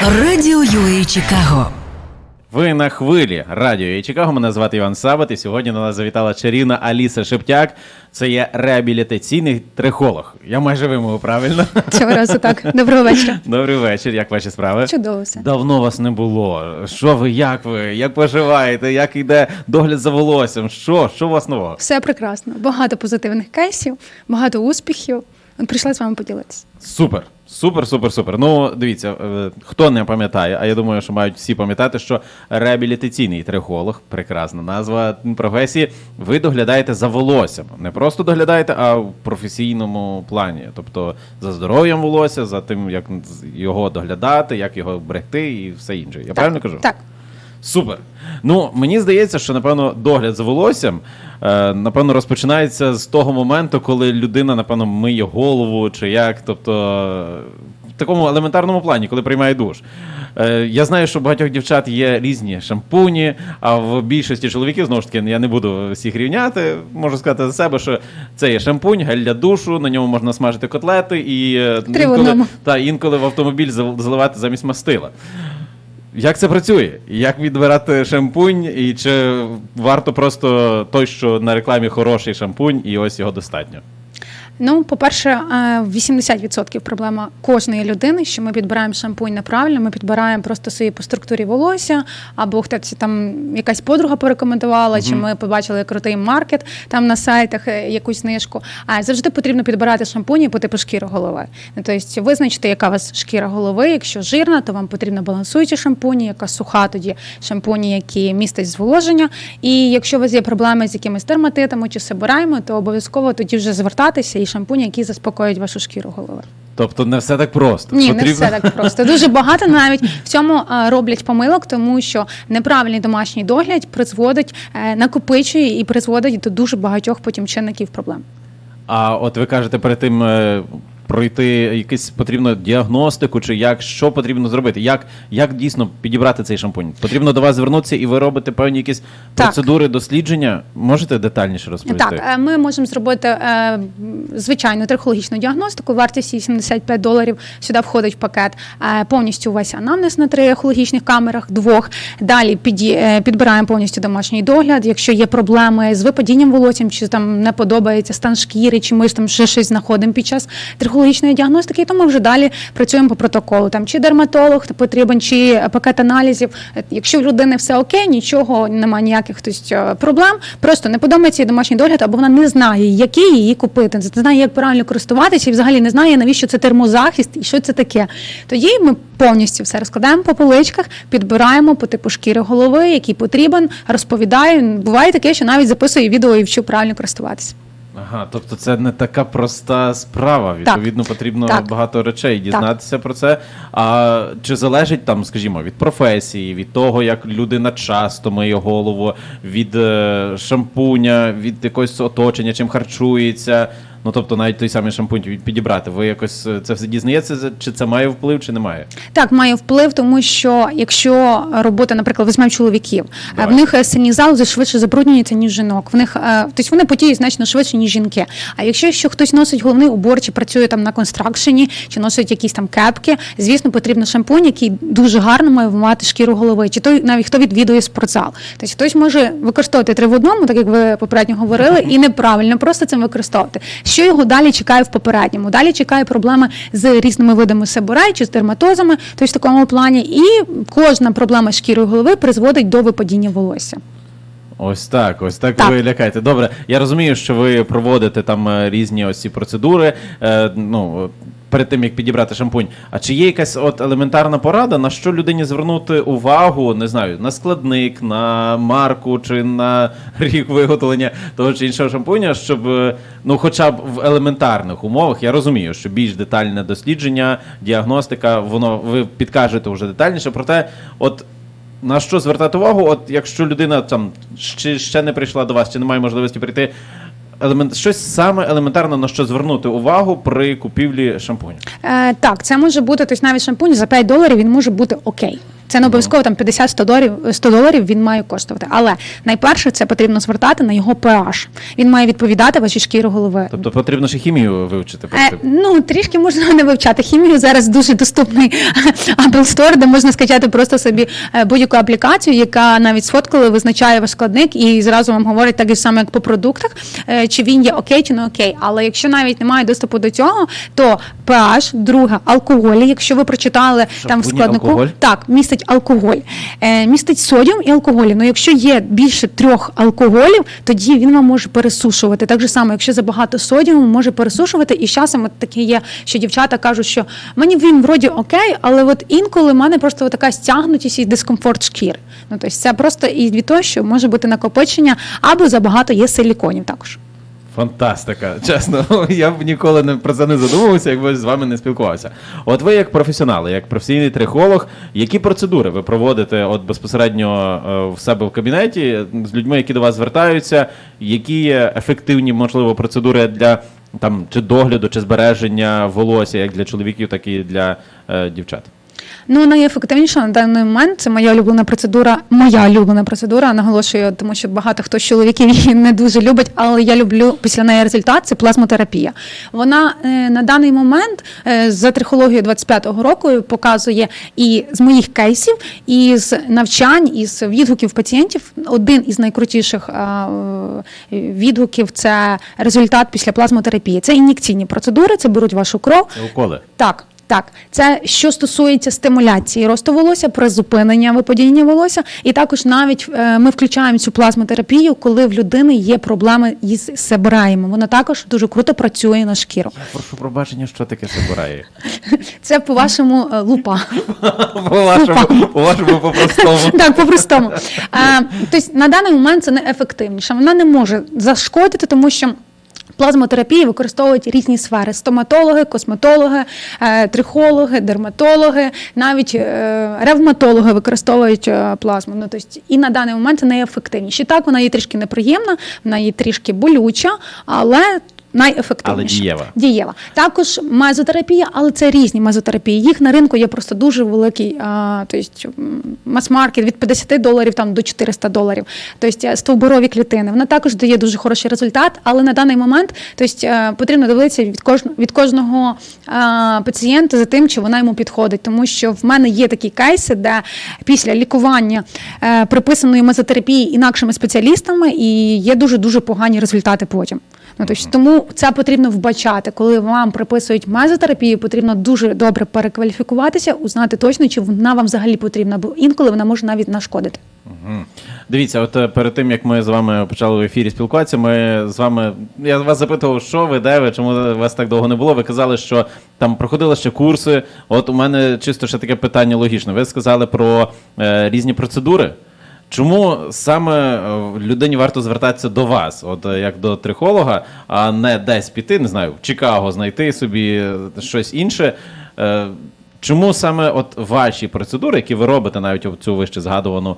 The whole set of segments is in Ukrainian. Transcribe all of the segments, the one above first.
Радіо UA Чикаго. Ви на хвилі радіо і Чикаго. Мене звати Іван Сабат, і сьогодні до нас завітала чарівна Аліса Шептяк. Це є реабілітаційний трихолог. Я майже вимовив правильно. Цього разу так. Доброго вечора. Добрий вечір. Як ваші справи? Чудово все. Давно вас не було. Що ви, як ви? Як поживаєте? Як йде догляд за волоссям? Що? Що у вас нового? Все прекрасно. Багато позитивних кейсів, багато успіхів. Прийшла з вами поділитися. Супер. Супер, супер, супер. Ну, дивіться, е, хто не пам'ятає, а я думаю, що мають всі пам'ятати, що реабілітаційний трихолог, прекрасна назва професії, ви доглядаєте за волоссям. Не просто доглядаєте, а в професійному плані. Тобто за здоров'ям волосся, за тим, як його доглядати, як його берегти і все інше. Я правильно кажу? Так. Супер. Ну, мені здається, що напевно догляд за волоссям е, напевно розпочинається з того моменту, коли людина, напевно, миє голову чи як, тобто в такому елементарному плані, коли приймає душ. Е, я знаю, що у багатьох дівчат є різні шампуні, а в більшості чоловіків, знову ж таки, я не буду всіх рівняти, можу сказати за себе, що це є шампунь, гель для душу, на ньому можна смажити котлети і е, Три та інколи в автомобіль зал- заливати замість мастила. Як це працює? Як відбирати шампунь, і чи варто просто той, що на рекламі хороший шампунь, і ось його достатньо? Ну, по-перше, е, 80% проблема кожної людини, що ми підбираємо шампунь неправильно, ми підбираємо просто собі по структурі волосся, або хтось там якась подруга порекомендувала, чи ми побачили крутий маркет там на сайтах е, якусь знижку. А завжди потрібно підбирати шампуні по типу шкіри голови. Ну, тобто визначити, яка у вас шкіра голови. Якщо жирна, то вам потрібно балансуючі шампуні, яка суха, тоді шампуні, які містять зволоження. І якщо у вас є проблеми з якимись дерматитами чи себорайми, то обов'язково тоді вже звертатися і шампуні, які заспокоюють вашу шкіру голови. Тобто не все так просто. Ні, не все так просто. Дуже багато навіть в цьому е, роблять помилок, тому що неправильний домашній догляд призводить, е, накопичує і призводить до дуже багатьох потім чинників проблем. А от ви кажете, перед тим е, пройти якусь потрібно діагностику, чи як що потрібно зробити? Як, як дійсно підібрати цей шампунь? Потрібно до вас звернутися і ви робите певні якісь Так. процедури дослідження. Можете детальніше розповісти? Так, е, ми можемо зробити е, звичайну трихологічну діагностику. Вартість її 75 доларів. Сюди входить в пакет е, повністю весь анамнез на трихологічних камерах, двох. Далі підбираємо повністю домашній догляд. Якщо є проблеми з випадінням волоссям, чи там не подобається стан шкіри, чи ми ж там ще щось знаходимо під час трихологічної діагностики, і то ми вже далі працюємо по протоколу. Там чи дерматолог потрібен, чи пакет аналізів. Якщо в людини все окей, нічого немає ніяких е, проблем. Просто не подобається їй домашній догляд, або вона не знає, який її купити, не знає, як правильно користуватися, і взагалі не знає, навіщо це термозахист і що це таке. Тоді ми повністю все розкладаємо по поличках, підбираємо по типу шкіри голови, який потрібен, розповідаю. Буває таке, що навіть записую відео і вчу правильно користуватися. Ага, тобто це не така проста справа. Відповідно, потрібно Так. багато речей дізнатися про це. А чи залежить там, скажімо, від професії, від того, як людина часто миє голову, від е, шампуня, від якогось оточення, чим харчується. Ну тобто, навіть той самий шампунь підібрати. Ви якось е, це все дізнаєтеся, чи це має вплив, чи не має? Так, має вплив, тому що якщо робота, наприклад, візьмемо чоловіків, а в них е, сині залози швидше забруднюються, ніж жінок. В них е, тобто вони потіють значно швидше, ніж жінки. А якщо ще хтось носить головний убор, чи працює там на констракшені, чи носить якісь там кепки, звісно, потрібно шампунь, який дуже гарно має вмивати шкіру голови, чи той навіть хто відвідує спортзал. Тобто хтось може використовувати три в одному, так як ви попередньо говорили, і неправильно просто цим використовувати. Що його далі чекає в попередньому? Далі чекає проблеми з різними видами себорей чи з дерматозами, тобто в такому плані. І кожна проблема шкіри голови призводить до випадіння волосся. Ось так, ось так, Так. ви лякаєте. Добре, я розумію, що ви проводите там е, різні ось ці процедури. Е, ну, перед тим як підібрати шампунь. А чи є якась от елементарна порада, на що людині звернути увагу, не знаю, на складник, на марку чи на рік виготовлення того чи іншого шампуня, щоб е, ну, хоча б в елементарних умовах, я розумію, що більш детальне дослідження, діагностика, воно ви підкажете вже детальніше. Проте, от на що звертати увагу, от якщо людина там ще, ще не прийшла до вас, чи немає можливості прийти. Елемент, щось саме елементарно на що звернути увагу при купівлі шампуню. Е, так, це може бути тобто навіть шампунь за 5 доларів він може бути окей. Це не обов'язково там 50-100 доларів, 100 доларів він має коштувати. Але найперше це потрібно звертати на його pH. Він має відповідати вашій шкірі голови. Тобто потрібно ще хімію вивчити. Е, ну, трішки можна не вивчати хімію. Зараз дуже доступний Apple Store, де можна скачати просто собі е, будь-яку аплікацію, яка навіть сфоткали, визначає ваш складник і зразу вам говорить так і саме, як по продуктах, е, чи він є окей, чи не окей. Але якщо навіть немає доступу до цього, то pH, друге, алкоголі, якщо ви прочитали там в Шампуні складнику, алкоголь? так, містить алкоголь, е, містить содіум і алкоголі. Ну, якщо є більше трьох алкоголів, тоді він вам може пересушувати. Так же само, якщо забагато содіуму, може пересушувати. І з часом от таке є, що дівчата кажуть, що мені він вроді окей, але от інколи в мене просто така стягнутість і дискомфорт шкіри. Ну тобто це просто і від того, що може бути накопичення, або забагато є силіконів також. Фантастика. Чесно, я б ніколи не про це не задумувався, якби з вами не спілкувався. От ви, як професіонали, як професійний трихолог, які процедури ви проводите от безпосередньо е, в себе в кабінеті з людьми, які до вас звертаються, які є ефективні, можливо, процедури для там чи догляду, чи збереження волосся, як для чоловіків, так і для е, дівчат? Ну, найефективніша на даний момент це моя улюблена процедура. Моя улюблена процедура, наголошую, тому що багато хто з чоловіків її не дуже любить, але я люблю після неї результат. Це плазмотерапія. Вона е, на даний момент е, за трихологією 25-го року показує і з моїх кейсів, і з навчань, і з відгуків пацієнтів. Один із найкрутіших відгуків це результат після плазмотерапії. Це ін'єкційні процедури, це беруть вашу кров. Це уколи. Так, так, це що стосується стимуляції росту волосся, призупинення випадіння волосся, і також навіть е, ми включаємо цю плазмотерапію, коли в людини є проблеми із себраєм. Вона також дуже круто працює на шкіру. Я прошу пробачення, що таке собирає. Це по вашому е, лупа. По вашому, по вашому по-простому. Так, по-простому. Е, Тобто на даний момент це неефективніше. Вона не може зашкодити, тому що. Плазмотерапії використовують різні сфери: стоматологи, косметологи, е, трихологи, дерматологи, навіть е, ревматологи використовують е, плазму. Ну, тобто, і на даний момент це найефективніше. Так, вона є трішки неприємна, вона є трішки болюча, але найефективніша. Але дієва. Дієва. Також мезотерапія, але це різні мезотерапії. Їх на ринку є просто дуже великий, тобто мас-маркет від 50 доларів там до 400 доларів. Тобто стовбурові клітини. Вона також дає дуже хороший результат, але на даний момент тобто, е, потрібно дивитися від кожного від кожного пацієнта за тим, чи вона йому підходить. Тому що в мене є такі кейси, де після лікування е, приписаної мезотерапії інакшими спеціалістами і є дуже дуже погані результати потім. Ну, тобто, тому це потрібно вбачати. Коли вам приписують мезотерапію, потрібно дуже добре перекваліфікуватися, узнати точно, чи вона вам взагалі потрібна, бо інколи вона може навіть нашкодити. Дивіться, от е, перед тим як ми з вами почали в ефірі спілкуватися, ми з вами. Я вас запитував, що ви, де ви, чому вас так довго не було. Ви казали, що там проходили ще курси. От у мене чисто ще таке питання логічне. Ви сказали про е, різні процедури. Чому саме е, людині варто звертатися до вас, от е, як до трихолога, а не десь піти, не знаю, в Чикаго знайти собі е, щось інше? Чому саме от ваші процедури, які ви робите, навіть цю вище згадувану,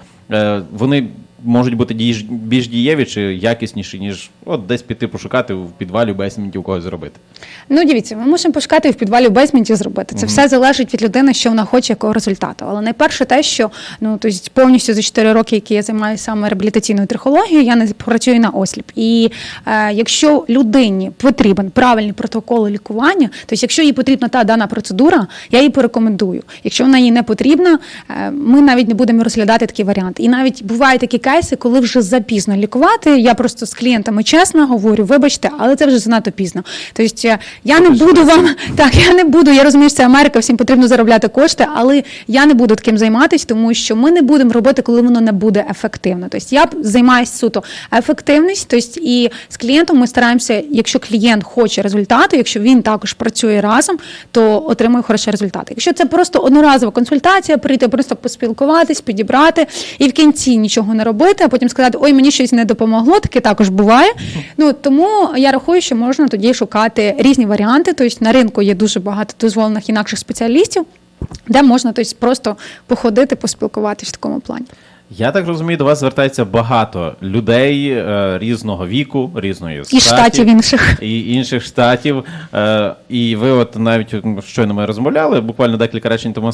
вони можуть бути діж- більш дієві чи якісніші, ніж от десь піти пошукати в підвалі в бейсменті у когось зробити? Ну, дивіться, ми можемо пошукати і в підвалі в бейсменті зробити. Це все залежить від людини, що вона хоче, якого результату. Але найперше те, що ну тобто повністю за 4 роки, які я займаюся саме реабілітаційною трихологією, я не працюю на осліп. І е, якщо людині потрібен правильний протокол лікування, тобто, якщо їй потрібна та дана процедура, я їй порекомендую. Якщо вона їй не потрібна, е, ми навіть не будемо розглядати такий варіант. І навіть бувають такі кейси, коли вже запізно лікувати. Я просто з клієнтами чесно говорю, вибачте, але це вже занадто пізно. Тобто е, я не буду вам так, я не буду. Я розумію, що це Америка, всім потрібно заробляти кошти, але я не буду таким займатися, тому що ми не будемо робити, коли воно не буде ефективно. Тобто я займаюся суто ефективність. Тобто і з клієнтом ми стараємося, якщо клієнт хоче результату, якщо він також працює разом, то отримує хороші результати. Якщо це просто одноразова консультація, прийти просто поспілкуватись, підібрати і в кінці нічого не робити, а потім сказати, ой, мені щось не допомогло, таке також буває. Ну тому я рахую, що можна тоді шукати різні варіанти. Тобто на ринку є дуже багато дозволених інакших спеціалістів, де можна тобто, просто походити, поспілкуватись в такому плані. Я так розумію, до вас звертається багато людей е, різного віку, різної І штатів інших. і інших штатів. Е, і ви, от навіть щойно ми розмовляли, буквально декілька речень тому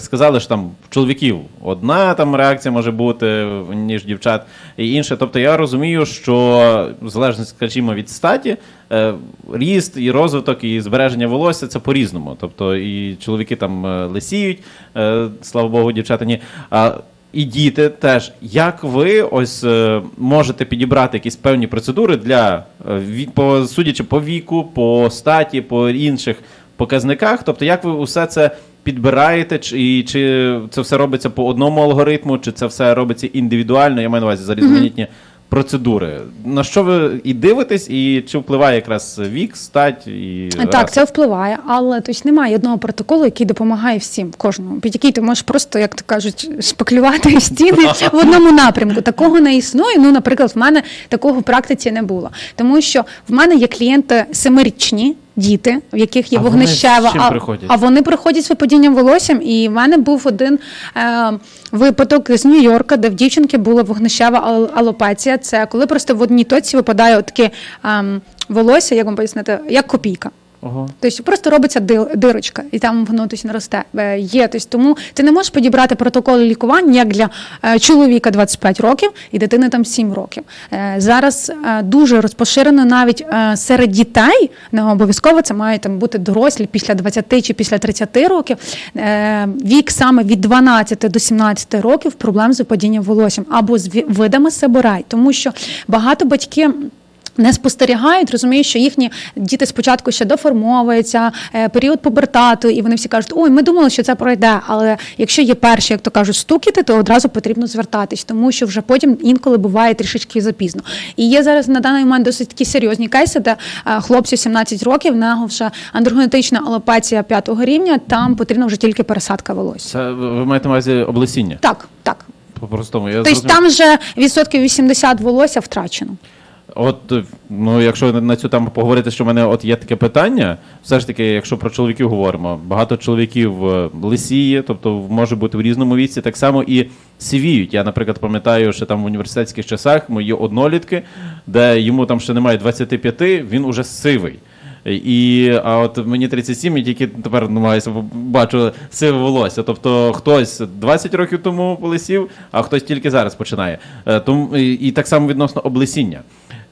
сказали, що там чоловіків одна там реакція може бути, ніж дівчат, і інше. Тобто я розумію, що в залежності, скажімо, від статі, е, ріст і розвиток, і збереження волосся це по-різному. Тобто і чоловіки там лисіють, слава Богу, дівчата ні. А і діти теж. Як ви ось е, можете підібрати якісь певні процедури для е, по судячи по віку, по статі, по інших показниках? Тобто, як ви усе це підбираєте, чи, і чи це все робиться по одному алгоритму, чи це все робиться індивідуально? Я маю на увазі за різноманітні процедури. На що ви і дивитесь, і чи впливає якраз вік, стать і Так, це впливає, але тобто, немає одного протоколу, який допомагає всім, кожному, під який ти можеш просто, як то кажуть, шпаклювати стіни в одному напрямку. Такого не існує. Ну, наприклад, в мене такого в практиці не було. Тому що в мене є клієнти семирічні. Діти, в яких є А вони вогнищева, з чим а, приходять? а вони приходять з випадінням волоссям. І в мене був один е, випадок з Нью-Йорка, де в дівчинки була вогнищева ал- алопеція. Це коли просто в одній точці випадає таке ем, волосся, як вам пояснити, як копійка. Ого. Тобто просто робиться дирочка, і там воно не росте. Е, Є. Тобто, тому ти не можеш підібрати протокол лікування як для е, чоловіка 25 років і дитини там 7 років. Е, зараз дуже розпоширено навіть серед дітей, не обов'язково це мають там бути дорослі після 20 чи після 30 років. Вік саме від 12 до 17 років проблем з випадінням волоссям або з видами себорай, тому що багато батьків. Не спостерігають, розуміють, що їхні діти спочатку ще доформовуються, е, період пубертату, і вони всі кажуть, ой, ми думали, що це пройде. Але якщо є перші, як то кажуть, стукіти, то одразу потрібно звертатись, тому що вже потім інколи буває трішечки запізно. І є зараз на даний момент досить такі серйозні кейси, де е, хлопцю 17 років, нього вже андрогенетична алопеція п'ятого рівня, там потрібна вже тільки пересадка волосся. Це ви маєте на увазі облесіння? Так, так. По-простому. Я Тобто зрозумів. там вже відсотків 80 волосся втрачено. От ну, якщо на цю тему поговорити, що в мене от є таке питання, все ж таки, якщо про чоловіків говоримо, багато чоловіків е, лисіє, тобто може бути в різному віці, так само і сивіють. Я, наприклад, пам'ятаю, що там в університетських часах мої однолітки, де йому там ще немає 25, він уже сивий. І а от мені 37, і тільки тепер намагаюся бачу сиве волосся. Тобто хтось 20 років тому полисів, а хтось тільки зараз починає. Е, Тому і так само відносно облесіння.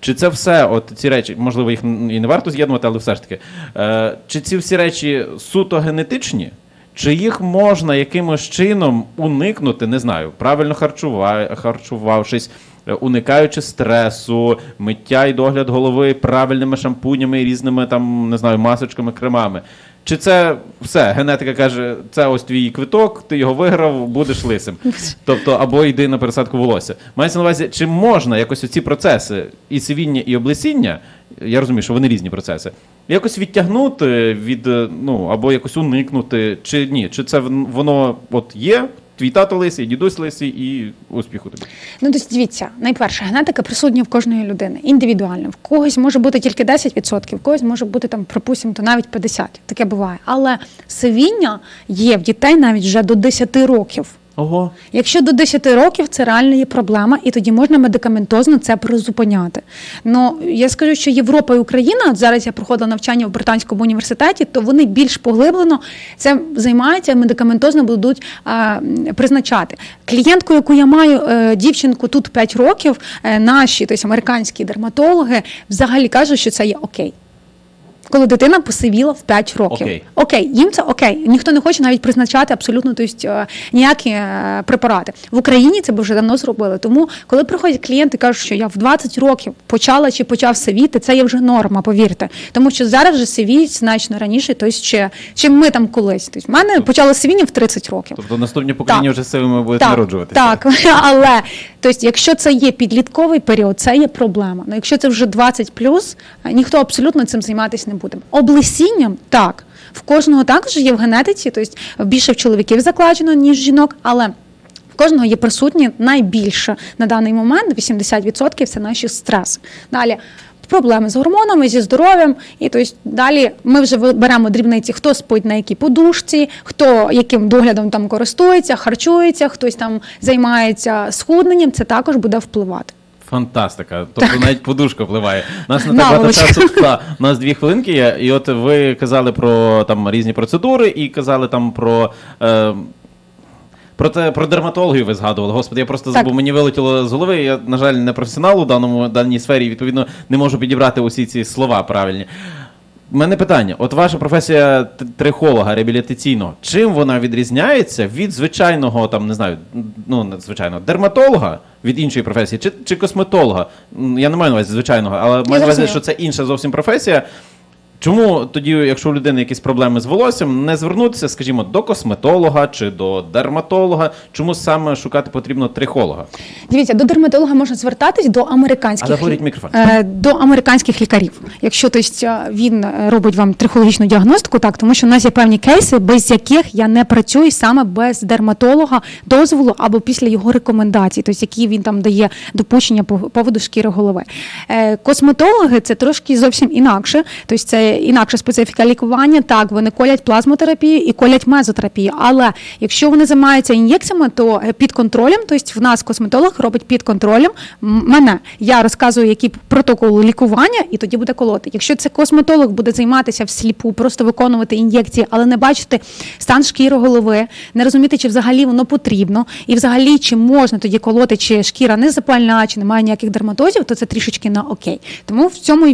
Чи це все, от ці речі, можливо, їх і не варто з'єднувати, але все ж таки, е, чи ці всі речі суто генетичні? Чи їх можна якимось чином уникнути, не знаю, правильно харчува... харчувавшись, уникаючи стресу, миття і догляд голови правильними шампунями і різними там, не знаю, масочками, кремами? Чи це все? Генетика каже, це ось твій квиток, ти його виграв, будеш лисим. Тобто, або йди на пересадку волосся. Мається на увазі, чи можна якось ці процеси і сивіння, і облесіння, я розумію, що вони різні процеси, якось відтягнути від, ну, або якось уникнути, чи ні? Чи це воно от є? Твій тато лисий, дідусь лисий і успіху тобі. Ну, тобто, дивіться, найперше, генетика присутня в кожної людини, індивідуально. В когось може бути тільки 10%, в когось може бути там, припустимо, то навіть 50%. Таке буває. Але сивіння є в дітей навіть вже до 10 років. Ого. Якщо до 10 років це реально є проблема, і тоді можна медикаментозно це призупиняти. Ну я скажу, що Європа і Україна, от зараз я проходила навчання в британському університеті, то вони більш поглиблено це займаються, медикаментозно будуть а, призначати. Клієнтку, яку я маю, е, дівчинку тут 5 років, е, наші, тобто американські дерматологи, взагалі кажуть, що це є окей. Коли дитина посивіла в 5 років. Окей. Окей, їм це окей. Ніхто не хоче навіть призначати абсолютно тобто, е, ніякі е, препарати. В Україні це б вже давно зробили. Тому, коли приходять клієнти і кажуть, що я в 20 років почала чи почав сивіти, це є вже норма, повірте. Тому що зараз вже сивіють значно раніше, тобто, ще, чим ми там колись. Тобто, в мене почало сивіння в 30 років. Тобто наступні покоління Так. вже сивими будуть Так, народжуватися. так, але тобто, якщо це є підлітковий період, це є проблема. Ну якщо це вже 20 ніхто абсолютно цим займатися не буде. Облесінням так. В кожного також є в генетиці, тобто більше в чоловіків закладено, ніж жінок, але. В кожного є присутні найбільше на даний момент 80% це наші стреси. Далі проблеми з гормонами, зі здоров'ям. І тобто далі ми вже беремо дрібниці, хто спить на якій подушці, хто яким доглядом там користується, харчується, хтось там займається схудненням. Це також буде впливати. Фантастика. Тобто навіть подушка впливає. У Нас не так багато часу. Та, у нас дві хвилинки є, і от ви казали про там різні процедури, і казали там про. Е, про те, про дерматологію ви згадували. Господи, я просто забув, мені вилетіло з голови. Я, на жаль, не професіонал у даному даній сфері, відповідно, не можу підібрати усі ці слова правильні. У мене питання: от ваша професія трихолога реабілітаційного, чим вона відрізняється від звичайного, там не знаю, ну звичайного дерматолога від іншої професії, чи, чи косметолога? Я не маю на увазі звичайного, але маю на увазі, що це інша зовсім професія. Чому тоді, якщо у людини якісь проблеми з волоссям, не звернутися, скажімо, до косметолога чи до дерматолога? Чому саме шукати потрібно трихолога? Дивіться, до дерматолога можна звертатись до американських Але говоріть мікрофон. е, до американських лікарів. Якщо тобто, він робить вам трихологічну діагностику, так тому що в нас є певні кейси, без яких я не працюю саме без дерматолога дозволу або після його рекомендацій, тобто які він там дає допущення по поводу шкіри голови. Е, Косметологи це трошки зовсім інакше, тобто це інакша специфіка лікування. Так, вони колять плазмотерапію і колять мезотерапію. Але якщо вони займаються ін'єкціями, то е, під контролем, тобто в нас косметолог робить під контролем мене. Я розказую, які протоколи лікування, і тоді буде колоти. Якщо це косметолог буде займатися всліпу, просто виконувати ін'єкції, але не бачити стан шкіри голови, не розуміти, чи взагалі воно потрібно, і взагалі чи можна тоді колоти, чи шкіра не запальна, чи немає ніяких дерматозів, то це трішечки на окей. Тому в цьому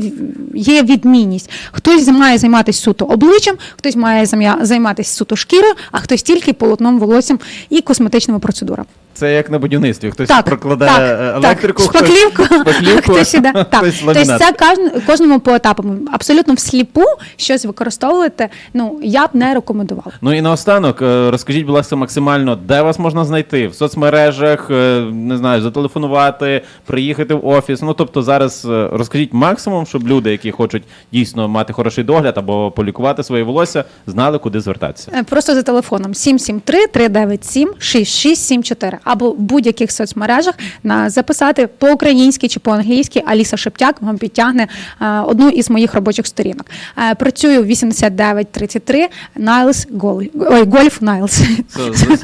є відмінність. Хтось має займатися суто обличчям, хтось має займатися суто шкірою, а хтось тільки полотном, волоссям і косметичними процедурами. Це як на будівництві. Хтось Так, прокладає так, е, електрику, так, шпаклівку, шпаклівку, хтось іде. Так. хтось Тобто це кожн- кожному по етапам. Абсолютно всліпу щось використовувати, ну, я б не рекомендувала. Ну і наостанок, е, розкажіть, будь ласка, максимально, де вас можна знайти? В соцмережах, е, не знаю, зателефонувати, приїхати в офіс. Ну тобто зараз розкажіть максимум, щоб люди, які хочуть дійсно мати хороший догляд або полікувати своє волосся, знали, куди звертатися. Просто за телефоном 773-397-6674 або в будь-яких соцмережах на записати по-українськи чи по-англійськи. Аліса Шептяк вам підтягне е, одну із моїх робочих сторінок. Е, Працюю 8933 Найлс Гол... Ой, Гольф Найлс.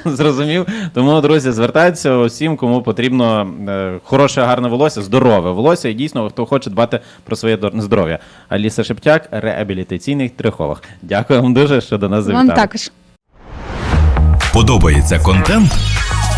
Зрозумів. Тому, друзі, звертайтеся усім, кому потрібно е, хороше, гарне волосся, здорове волосся, і дійсно, хто хоче дбати про своє здоров'я. Аліса Шептяк, реабілітаційний трихолог. Дякую вам дуже, що до нас завітали. Вам також. Подобається контент?